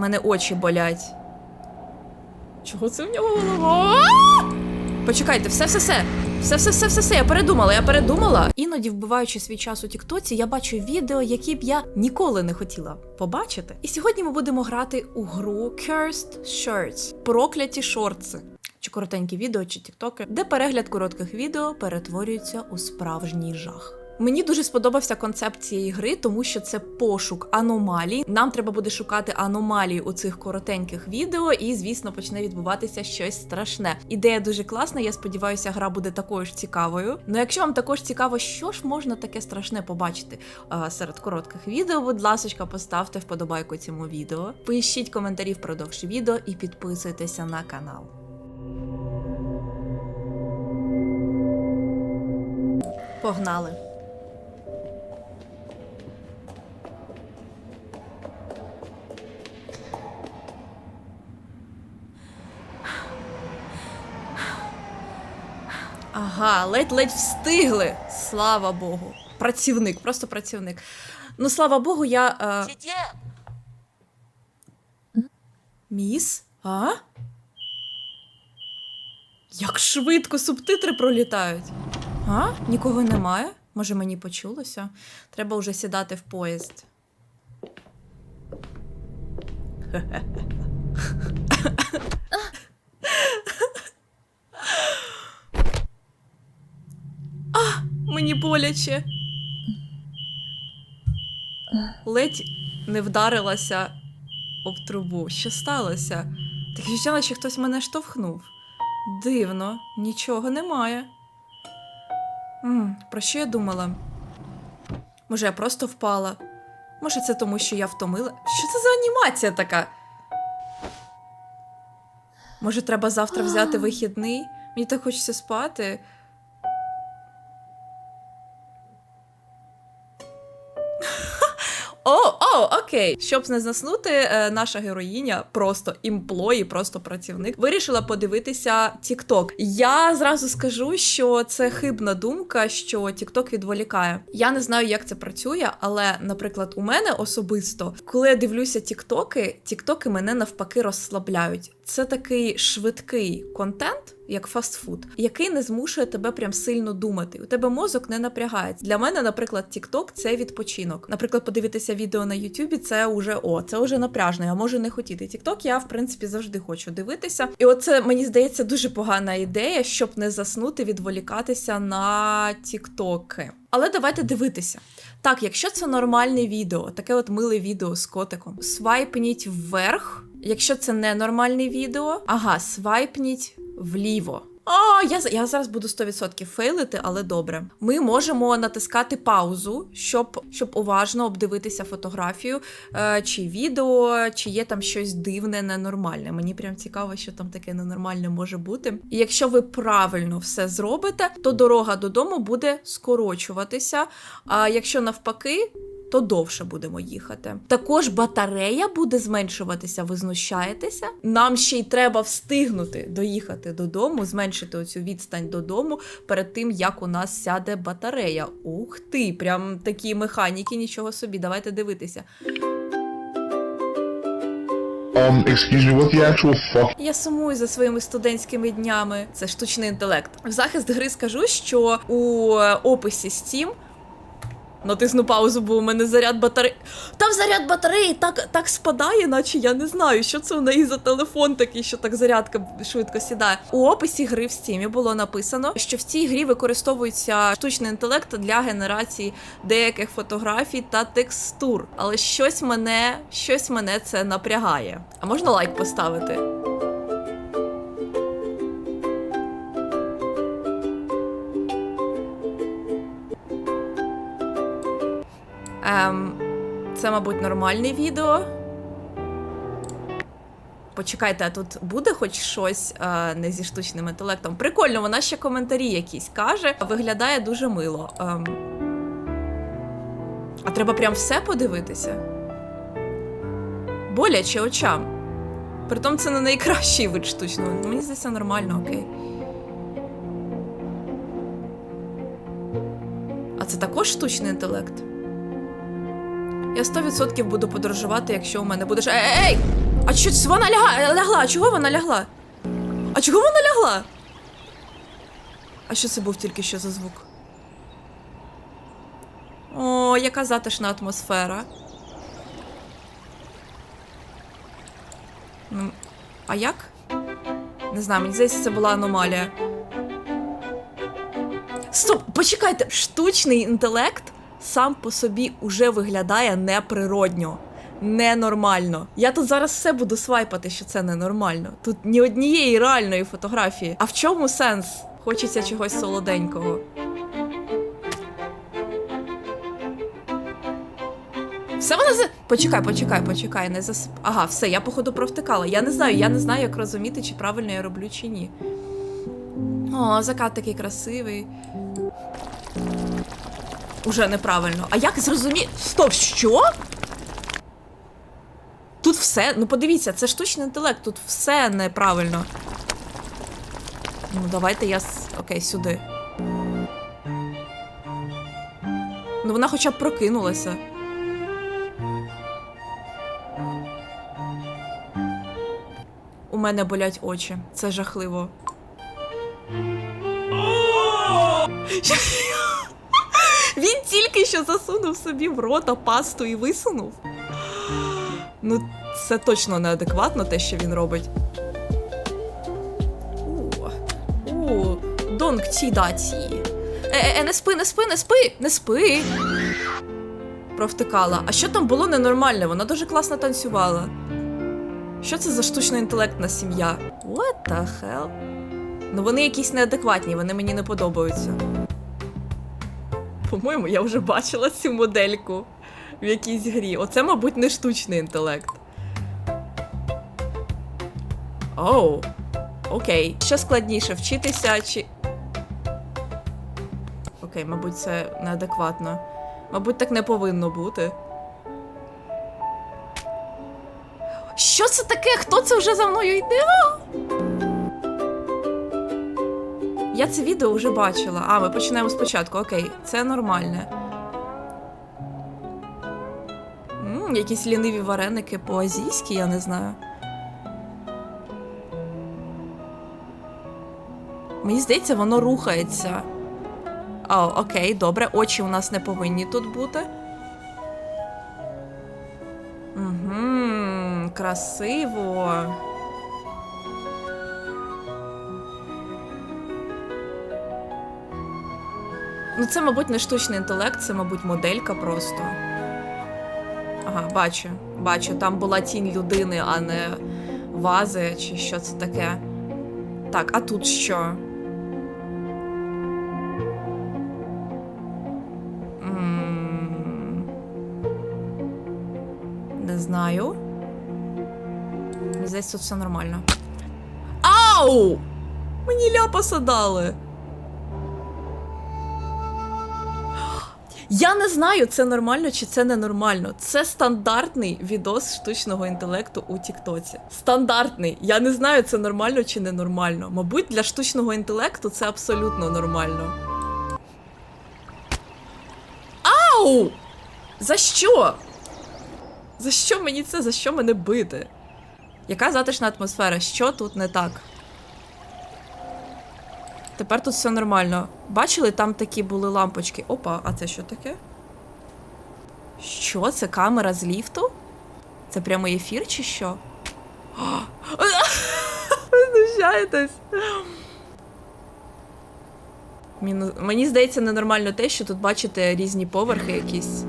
мене очі болять. Чого це в нього голова? Почекайте, все, все, все. Все, все, все, все, все, я передумала, я передумала. Іноді, вбиваючи свій час у Тіктоці, я бачу відео, які б я ніколи не хотіла побачити. І сьогодні ми будемо грати у гру Cursed Shorts прокляті шорти. Чи коротенькі відео, чи тіктоки, де перегляд коротких відео перетворюється у справжній жах. Мені дуже сподобався концепт цієї гри, тому що це пошук аномалій. Нам треба буде шукати аномалії у цих коротеньких відео, і звісно почне відбуватися щось страшне. Ідея дуже класна. Я сподіваюся, гра буде такою ж цікавою. Ну якщо вам також цікаво, що ж можна таке страшне побачити а, серед коротких відео, будь ласка, поставте вподобайку цьому відео, пишіть коментарі впродовж відео і підписуйтеся на канал. Погнали! Ага, ледь-ледь встигли. Слава Богу. Працівник, просто працівник. Ну, слава Богу, я. Е... Міс? А? Як швидко субтитри пролітають. А? Нікого немає? Може, мені почулося? Треба вже сідати в поїзд. А, мені боляче. Ледь не вдарилася об трубу. Що сталося? Так відчуття, наче хтось мене штовхнув. Дивно, нічого немає. м про що я думала? Може, я просто впала? Може, це тому, що я втомила? Що це за анімація така? Може, треба завтра взяти вихідний? Мені так хочеться спати. Окей. Щоб не заснути, е, наша героїня, просто імплої, просто працівник, вирішила подивитися TikTok. Я зразу скажу, що це хибна думка, що TikTok відволікає. Я не знаю, як це працює, але, наприклад, у мене особисто, коли я дивлюся тіктоки, тіктоки мене навпаки розслабляють. Це такий швидкий контент, як фастфуд, який не змушує тебе прям сильно думати. У тебе мозок не напрягається. Для мене, наприклад, TikTok – це відпочинок. Наприклад, подивитися відео на Ютубі це вже о, це вже напряжно. Я можу не хотіти. TikTok я в принципі завжди хочу дивитися. І оце мені здається дуже погана ідея, щоб не заснути, відволікатися на тіктоки. Але давайте дивитися. Так, якщо це нормальне відео, таке от миле відео з котиком, свайпніть вверх. Якщо це не нормальне відео, ага, свайпніть вліво. А, я, я зараз буду 100% фейлити, але добре. Ми можемо натискати паузу, щоб, щоб уважно обдивитися фотографію е, чи відео, чи є там щось дивне, ненормальне. Мені прям цікаво, що там таке ненормальне може бути. І якщо ви правильно все зробите, то дорога додому буде скорочуватися. А якщо навпаки, то довше будемо їхати. Також батарея буде зменшуватися, ви знущаєтеся. Нам ще й треба встигнути доїхати додому, зменшити оцю відстань додому перед тим, як у нас сяде батарея. Ух ти, прям такі механіки, нічого собі. Давайте дивитися. Um, excuse me, what the actual fuck? Я сумую за своїми студентськими днями. Це штучний інтелект. В захист гри скажу, що у описі Steam. Натисну паузу, бо у мене заряд батареї. Там заряд батареї так, так спадає, наче я не знаю, що це у неї за телефон такий, що так зарядка швидко сідає. У описі гри в Steam було написано, що в цій грі використовується штучний інтелект для генерації деяких фотографій та текстур. Але щось мене, щось мене це напрягає. А можна лайк поставити? Ем, це, мабуть, нормальне відео. Почекайте, а тут буде хоч щось е, не зі штучним інтелектом. Прикольно, вона ще коментарі якісь каже. Виглядає дуже мило. Ем, а треба прям все подивитися. Боляче очам. Притом це не найкращий вид штучного. Мені здається, нормально, окей. А це також штучний інтелект? Я 100% буду подорожувати, якщо у мене буде. Ей! ей! А чо це вона ляга, лягла? А чого вона лягла? А чого вона лягла? А що це був тільки що за звук? О, яка затишна атмосфера. Ну, а як? Не знаю, мені здається, це була аномалія. Стоп, почекайте, штучний інтелект сам по собі уже виглядає неприродньо, ненормально. Я тут зараз все буду свайпати, що це ненормально. Тут ні однієї реальної фотографії. А в чому сенс? Хочеться чогось солоденького. Все вона за. Почекай, почекай, почекай, не зас. Ага, все, я походу провтикала. Я не знаю, я не знаю, як розуміти, чи правильно я роблю, чи ні. О, закат такий красивий. Уже неправильно. А як зрозуміти? Стоп, що? Тут все. Ну подивіться, це штучний інтелект, тут все неправильно. Ну, давайте я. Окей, сюди. Ну, вона хоча б прокинулася. У мене болять очі. Це жахливо. Він тільки що засунув собі в рота пасту і висунув. Ну, це точно неадекватно те, що він робить. У, донг ті да. Е, е, не спи, не спи, не спи, не спи. Провтикала. А що там було ненормальне? Вона дуже класно танцювала. Що це за штучно-інтелектна сім'я? What the hell? Ну вони якісь неадекватні, вони мені не подобаються. По-моєму, я вже бачила цю модельку в якійсь грі. Оце, мабуть, не штучний інтелект. Оу. Окей. Що складніше, вчитися чи. Окей, мабуть, це неадекватно. Мабуть, так не повинно бути. Що це таке? Хто це вже за мною йде? Я це відео вже бачила. А, ми починаємо спочатку. Окей, це нормальне. М, якісь ліниві вареники по-азійськи, я не знаю. Мені здається, воно рухається. А, окей, добре, очі у нас не повинні тут бути. Угу, красиво. Ну, це, мабуть, не штучний інтелект, це, мабуть, моделька просто. Ага, бачу. Бачу, там була тінь людини, а не вази, чи що це таке. Так, а тут що? Не знаю. Здається, тут все нормально. Ау! Мені ляпаса дали. Я не знаю, це нормально чи це ненормально. Це стандартний відос штучного інтелекту у Тіктоці. Стандартний. Я не знаю, це нормально чи ненормально. Мабуть, для штучного інтелекту це абсолютно нормально. Ау! За що? За що мені це? За що мене бити? Яка затишна атмосфера? Що тут не так? Тепер тут все нормально. Бачили, там такі були лампочки. Опа, а це що таке? Що? Це камера з ліфту? Це прямий ефір чи що? Ви знущаєтесь. Мені здається ненормально те, що тут бачите різні поверхи якісь.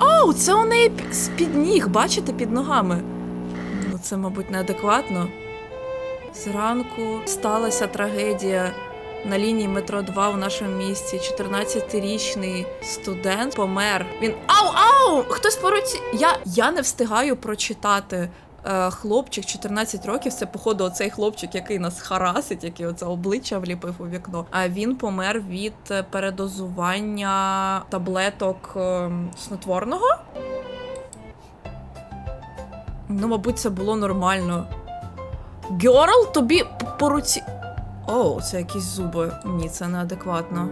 Оу, це у неї з-під ніг, бачите, під ногами. Ну, це, мабуть, неадекватно. Зранку сталася трагедія на лінії метро 2 у нашому місті. 14-річний студент помер. Він ау, ау! Хтось поруч. Я, я не встигаю прочитати. Е, хлопчик 14 років, це походу оцей хлопчик, який нас харасить, який оце обличчя вліпив у вікно. А він помер від передозування таблеток е, снотворного. Ну, мабуть, це було нормально. Герл, тобі по руці. О, це якісь зуби. Ні, це неадекватно.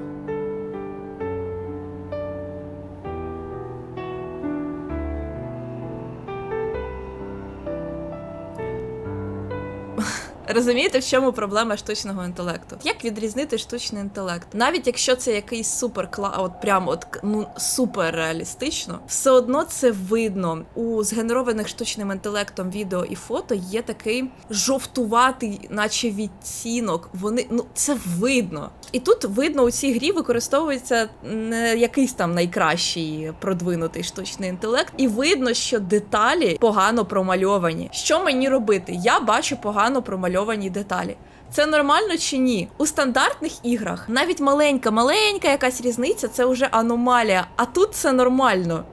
Розумієте, в чому проблема штучного інтелекту? Як відрізнити штучний інтелект? Навіть якщо це якийсь супер от прямо от ну супер реалістично, все одно це видно. У згенерованих штучним інтелектом відео і фото є такий жовтуватий, наче відтінок. Вони ну це видно. І тут видно, у цій грі використовується не якийсь там найкращий продвинутий штучний інтелект, і видно, що деталі погано промальовані. Що мені робити? Я бачу погано промальовані деталі. Це нормально чи ні? У стандартних іграх навіть маленька, маленька якась різниця це вже аномалія, а тут це нормально.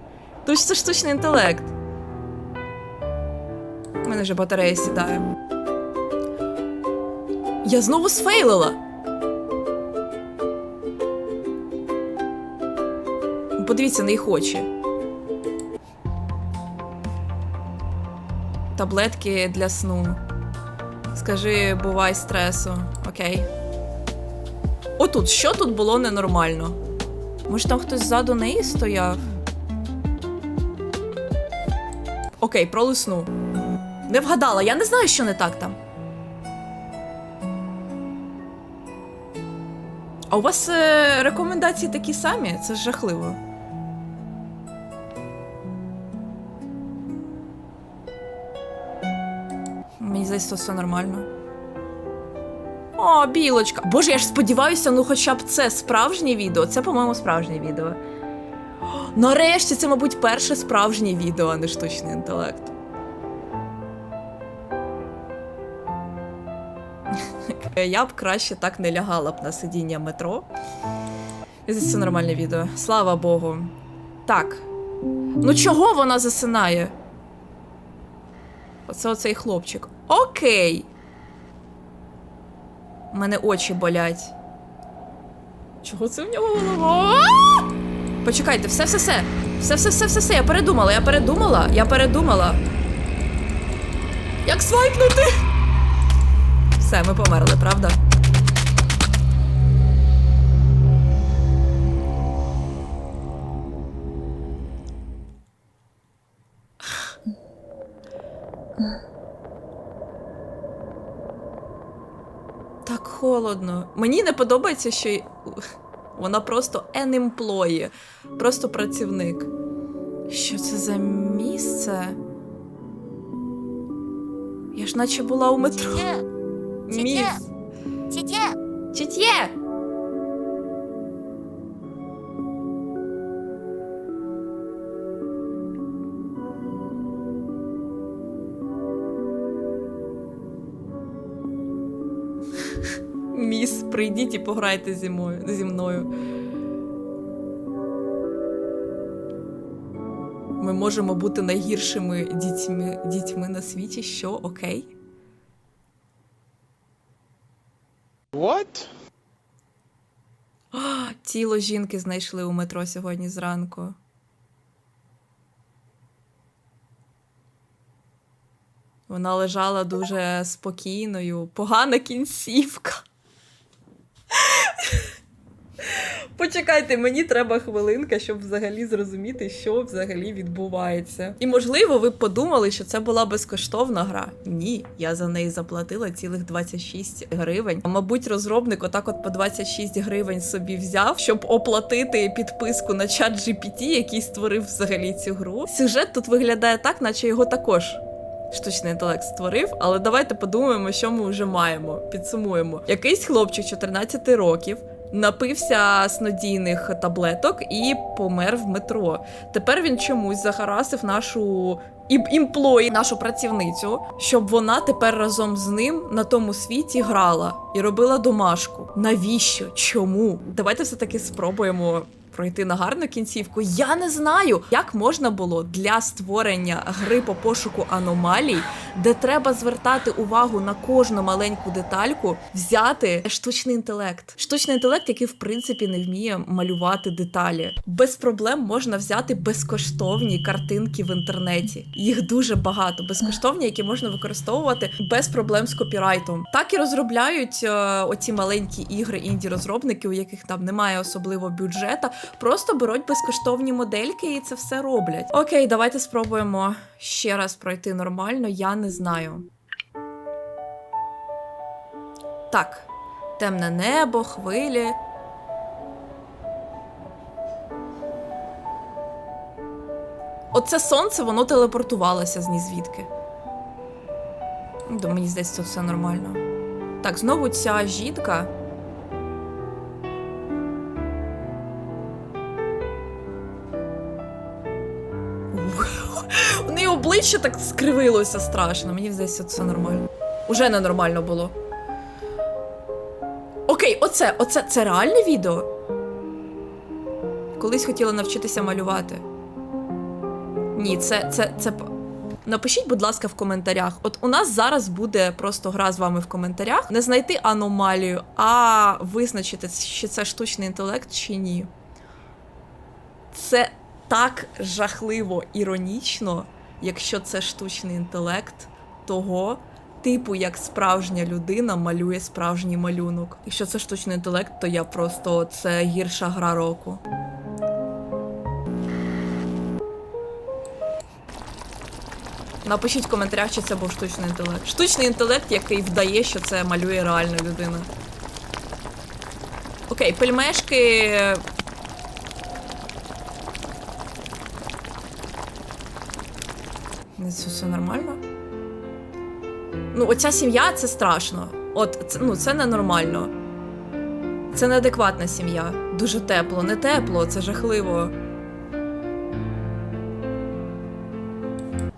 Тож це штучний інтелект. У мене вже батарея сідає. Я знову сфейлила. Подивіться на їх очі. Таблетки для сну. Скажи, бувай стресу. Окей. Отут, що тут було ненормально? Може, там хтось ззаду неї стояв? Окей, пролисну. Не вгадала, я не знаю, що не так там. А у вас е, рекомендації такі самі? Це жахливо. Мені здається, все нормально. О, білочка. Боже, я ж сподіваюся, ну хоча б це справжнє відео. Це, по-моєму, справжнє відео. Нарешті це, мабуть, перше справжнє відео, а не штучний інтелект. Я б краще так не лягала б на сидіння метро. І Це нормальне відео. Слава Богу. Так. Ну чого вона засинає? Оце оцей хлопчик. Окей. У мене очі болять. Чого це в нього голова? Почекайте, все, все, все. Все, все, все, все, все. Я передумала, я передумала, я передумала. Як свайпнути? Все, ми померли, правда? Так холодно. Мені не подобається, що вона просто employee, просто працівник. Що це за місце? Я ж наче була у метро. Міс. тітє, Чітє! Міс, і пограйте зі мною. Зі мною. Ми можемо бути найгіршими дітьми, дітьми на світі, що окей? What? Тіло жінки знайшли у метро сьогодні зранку. Вона лежала дуже спокійною, погана кінцівка. Почекайте, мені треба хвилинка, щоб взагалі зрозуміти, що взагалі відбувається. І можливо, ви б подумали, що це була безкоштовна гра. Ні, я за неї заплатила цілих 26 гривень. Мабуть, розробник отак от по 26 гривень собі взяв, щоб оплатити підписку на чат GPT, який створив взагалі цю гру. Сюжет тут виглядає так, наче його також штучний інтелект створив, але давайте подумаємо, що ми вже маємо. Підсумуємо. Якийсь хлопчик 14 років. Напився снодійних таблеток і помер в метро. Тепер він чомусь загарасив нашу імплої, нашу працівницю, щоб вона тепер разом з ним на тому світі грала і робила домашку. Навіщо? Чому? Давайте все таки спробуємо пройти на гарну кінцівку. Я не знаю, як можна було для створення гри по пошуку аномалій, де треба звертати увагу на кожну маленьку детальку, взяти штучний інтелект. Штучний інтелект, який в принципі не вміє малювати деталі. Без проблем можна взяти безкоштовні картинки в інтернеті. Їх дуже багато, безкоштовні, які можна використовувати без проблем з копірайтом. Так і розробляють е, оці маленькі ігри інді-розробники, у яких там немає особливо бюджета, просто беруть безкоштовні модельки і це все роблять. Окей, давайте спробуємо ще раз пройти нормально. Я не знаю. Так, темне небо, хвилі. Оце сонце, воно телепортувалося з ні звідки. Ну, Мені здається, це все нормально. Так, знову ця жінка. Обличчя так скривилося страшно. Мені здається, це нормально. Уже ненормально було. Окей, оце, оце це реальне відео. Колись хотіла навчитися малювати. Ні, це, це, це. Напишіть, будь ласка, в коментарях. От у нас зараз буде просто гра з вами в коментарях. Не знайти аномалію, а визначити, чи це штучний інтелект чи ні. Це так жахливо іронічно, якщо це штучний інтелект того, типу, як справжня людина малює справжній малюнок. Якщо це штучний інтелект, то я просто це гірша гра року. Напишіть в коментарях, чи це був штучний інтелект. Штучний інтелект, який вдає, що це малює реальна людина. Окей, пельмешки. Це все нормально. Ну, оця сім'я це страшно. От, це, ну, це ненормально. Це неадекватна сім'я. Дуже тепло, не тепло, це жахливо.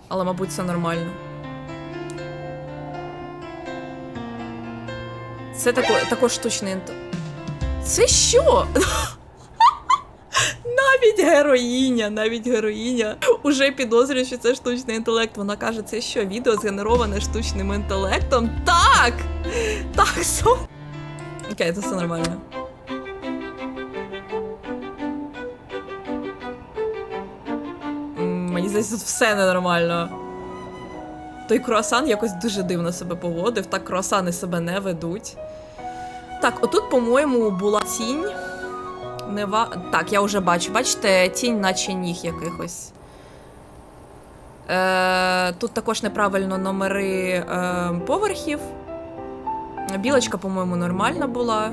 Але, мабуть, це нормально. Це тако, також штучний інт... Це що? Навіть героїня, навіть героїня уже підозрює, що це штучний інтелект. Вона каже, це що, відео згенероване штучним інтелектом? Так! Так, со. Окей, це все нормально. Мені здається, тут все ненормально. Той круасан якось дуже дивно себе поводив, так круасани себе не ведуть. Так, отут, по-моєму, була тінь. Нева... Так, я вже бачу. Бачите, тінь, наче ніг якихось. Е, тут також неправильно номери е, поверхів. Білочка, по-моєму, нормальна була.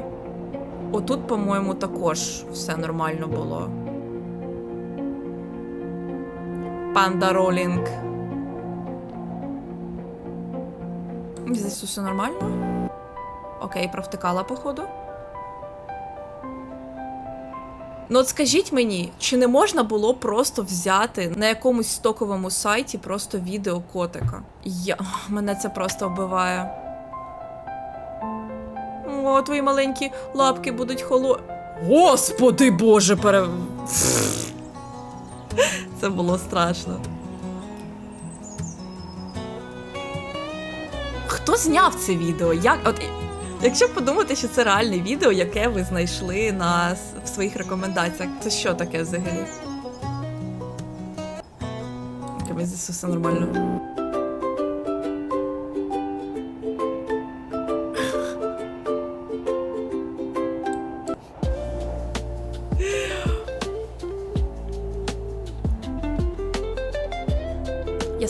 Отут, по-моєму, також все нормально було. Панда Ролінг. Здесь все нормально. Окей, провтикала, походу. Ну от скажіть мені, чи не можна було просто взяти на якомусь стоковому сайті просто відео котика? Я... Мене це просто вбиває. О, твої маленькі лапки будуть холо. Господи Боже, пере. Це було страшно. Хто зняв це відео? Як. От, якщо подумати, що це реальне відео, яке ви знайшли на, в своїх рекомендаціях, це що таке взагалі? Якби здається, все нормально.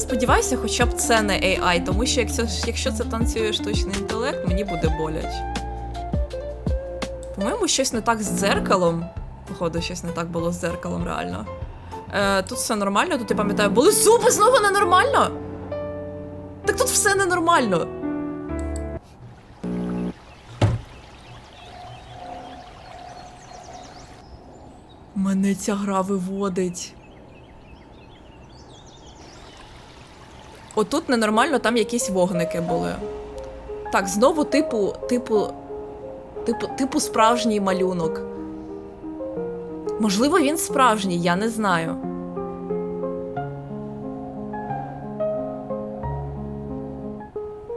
Сподіваюся, хоча б це не AI, тому що якщо, це танцює штучний інтелект, мені буде боляче. По-моєму, щось не так з дзеркалом. Походу, щось не так було з дзеркалом, реально. Е, тут все нормально, тут я пам'ятаю, були зуби знову ненормально. Так тут все ненормально. Мене ця гра виводить. Отут ненормально, там якісь вогники були. Так, знову, типу, типу, типу, типу справжній малюнок. Можливо, він справжній, я не знаю.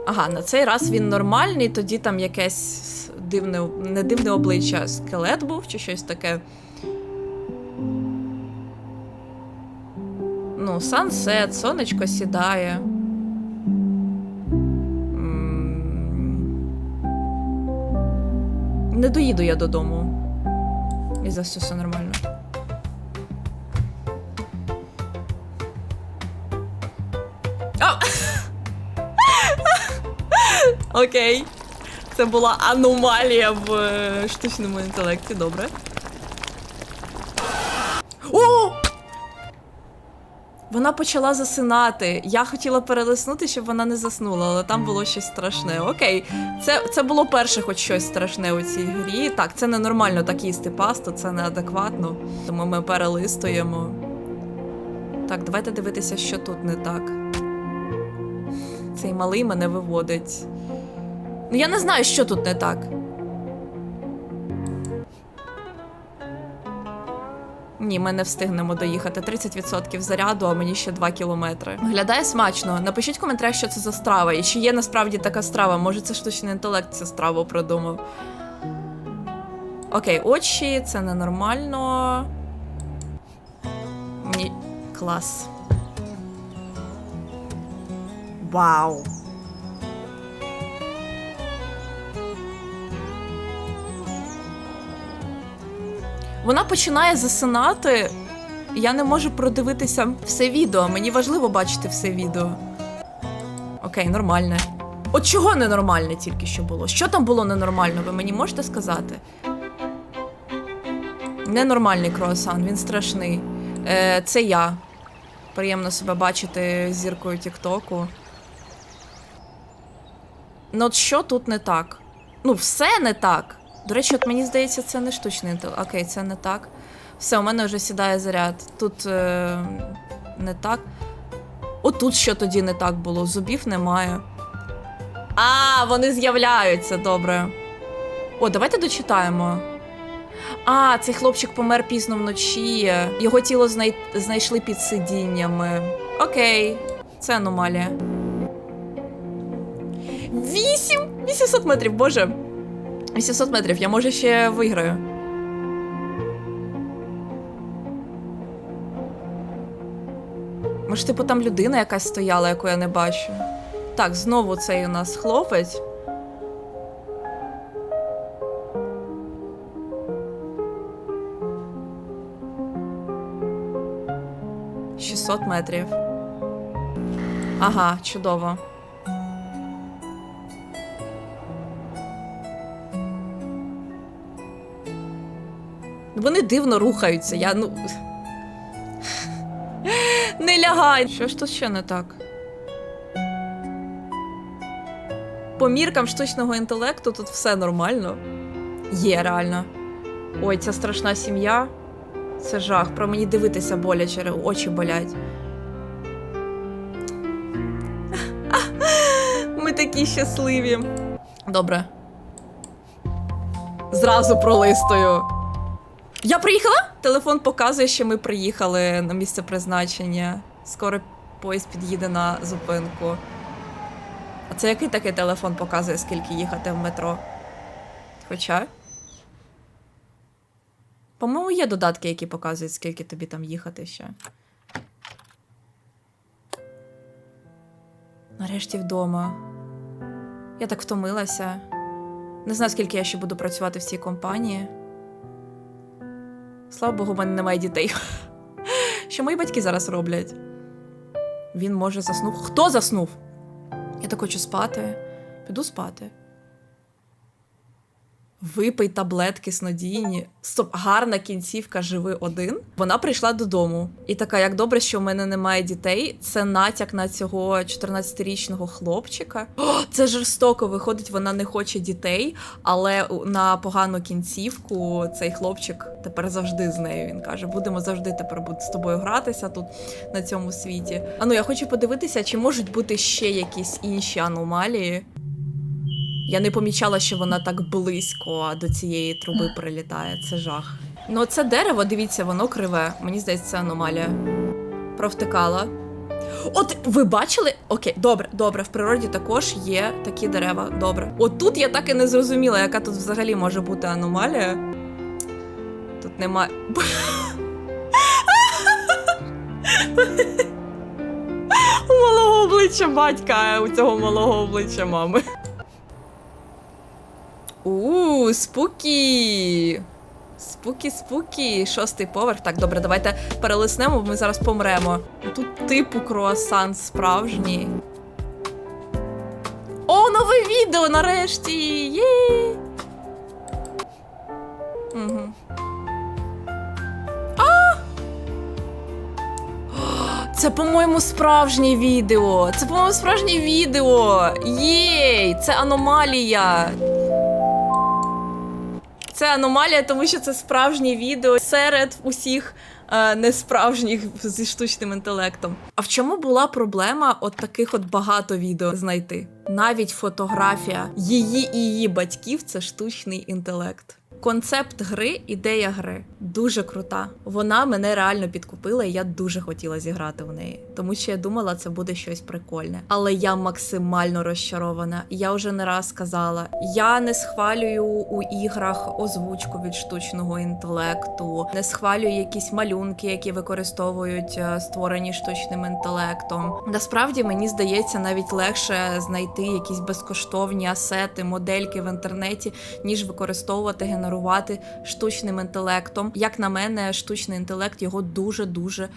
Ага, на цей раз він нормальний, тоді там якесь дивне, не дивне обличчя, скелет був чи щось таке. Ну, сансет, сонечко сідає. Не доїду я додому. І за все все нормально. Окей. Це була аномалія в е, штучному інтелекті, добре. Вона почала засинати. Я хотіла перелиснути, щоб вона не заснула, але там було щось страшне. Окей, це, це було перше, хоч щось страшне у цій грі. Так, це ненормально так їсти пасту, це неадекватно. Тому ми перелистуємо. Так, давайте дивитися, що тут не так. Цей малий мене виводить. Ну, я не знаю, що тут не так. Ні, ми не встигнемо доїхати. 30% заряду, а мені ще 2 кілометри. Виглядає смачно. Напишіть в коментарях, що це за страва. І чи є насправді така страва. Може, це штучний інтелект цю страву придумав. Окей, очі, це ненормально. Мені. Клас. Вау. Вона починає засинати. Я не можу продивитися все відео. Мені важливо бачити все відео. Окей, нормальне. От чого ненормальне тільки що було? Що там було ненормально, ви мені можете сказати? Ненормальний круасан, він страшний. Е, це я. Приємно себе бачити зіркою Тіктоку. Ну, от що тут не так? Ну, все не так. До речі, от мені здається, це не штучний інтелект. Окей, це не так. Все, у мене вже сідає заряд. Тут е, не так. Отут що тоді не так було? Зубів немає. А, вони з'являються, добре. О, давайте дочитаємо. А, цей хлопчик помер пізно вночі. Його тіло знай... знайшли під сидіннями. Окей, це аномалія. Вісім! 800 метрів, боже. 800 метрів, я може ще виграю. Може, типу, там людина якась стояла, яку я не бачу. Так, знову цей у нас хлопець. Шістсот метрів. Ага, чудово. Вони дивно рухаються. Я ну. Не лягай. Що ж тут ще не так? По міркам штучного інтелекту тут все нормально. Є реально. Ой, ця страшна сім'я. Це жах. Про мені дивитися боляче, очі болять. Ми такі щасливі. Добре. Зразу пролистую. Я приїхала? Телефон показує, що ми приїхали на місце призначення. Скоро поїзд під'їде на зупинку. А це який такий телефон показує, скільки їхати в метро? Хоча. По-моєму, є додатки, які показують, скільки тобі там їхати ще. Нарешті вдома. Я так втомилася. Не знаю, скільки я ще буду працювати в цій компанії. Слава Богу, в мене немає дітей. Що мої батьки зараз роблять? Він може заснув. Хто заснув? Я так хочу спати. Піду спати. Випий таблетки снодійні. Стоп, гарна кінцівка живи один. Вона прийшла додому. І така, як добре, що в мене немає дітей. Це натяк на цього 14-річного хлопчика. О, це жорстоко. Виходить, вона не хоче дітей, але на погану кінцівку цей хлопчик тепер завжди з нею. Він каже: будемо завжди тепер з тобою гратися тут на цьому світі. А ну я хочу подивитися, чи можуть бути ще якісь інші аномалії. Я не помічала, що вона так близько до цієї труби прилітає. Це жах. Ну, це дерево, дивіться, воно криве. Мені здається, це аномалія. Провтикала. От ви бачили? Окей, добре, добре. В природі також є такі дерева. Добре. От тут я так і не зрозуміла, яка тут взагалі може бути аномалія. Тут немає. У малого обличчя батька, а у цього малого обличчя мами. У, спукі. Спукі, спукі. Шостий поверх. Так, добре, давайте перелиснемо, бо ми зараз помремо. Тут типу круасан справжній. О, Нове відео нарешті! Є! Угу. А! Це, по-моєму, справжнє відео. Це, по-моєму, справжнє відео. Єй! Це аномалія. Це аномалія, тому що це справжнє відео серед усіх е, несправжніх зі штучним інтелектом. А в чому була проблема от таких от багато відео знайти? Навіть фотографія її і її батьків це штучний інтелект. Концепт гри, ідея гри дуже крута. Вона мене реально підкупила, і я дуже хотіла зіграти в неї, тому що я думала, це буде щось прикольне. Але я максимально розчарована. Я вже не раз сказала: я не схвалюю у іграх озвучку від штучного інтелекту, не схвалюю якісь малюнки, які використовують е, створені штучним інтелектом. Насправді мені здається, навіть легше знайти якісь безкоштовні асети, модельки в інтернеті, ніж використовувати генерувати штучним інтелектом. Як на мене, штучний інтелект його дуже дуже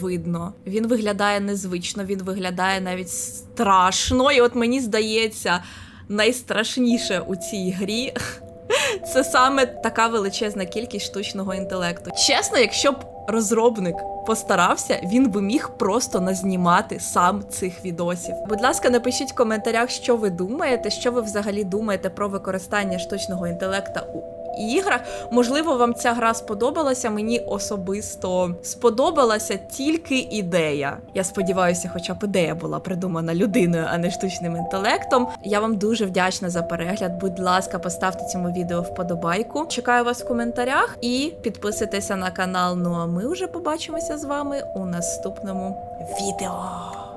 видно. Він виглядає незвично, він виглядає навіть страшно. І от мені здається, найстрашніше у цій грі. Це саме така величезна кількість штучного інтелекту. Чесно, якщо б розробник постарався, він би міг просто назнімати сам цих відосів. Будь ласка, напишіть в коментарях, що ви думаєте, що ви взагалі думаєте про використання штучного інтелекта у іграх. Можливо, вам ця гра сподобалася. Мені особисто сподобалася тільки ідея. Я сподіваюся, хоча б ідея була придумана людиною, а не штучним інтелектом. Я вам дуже вдячна за перегляд. Будь ласка, поставте цьому відео вподобайку. Чекаю вас в коментарях і підписуйтеся на канал. Ну а ми вже побачимося з вами у наступному відео.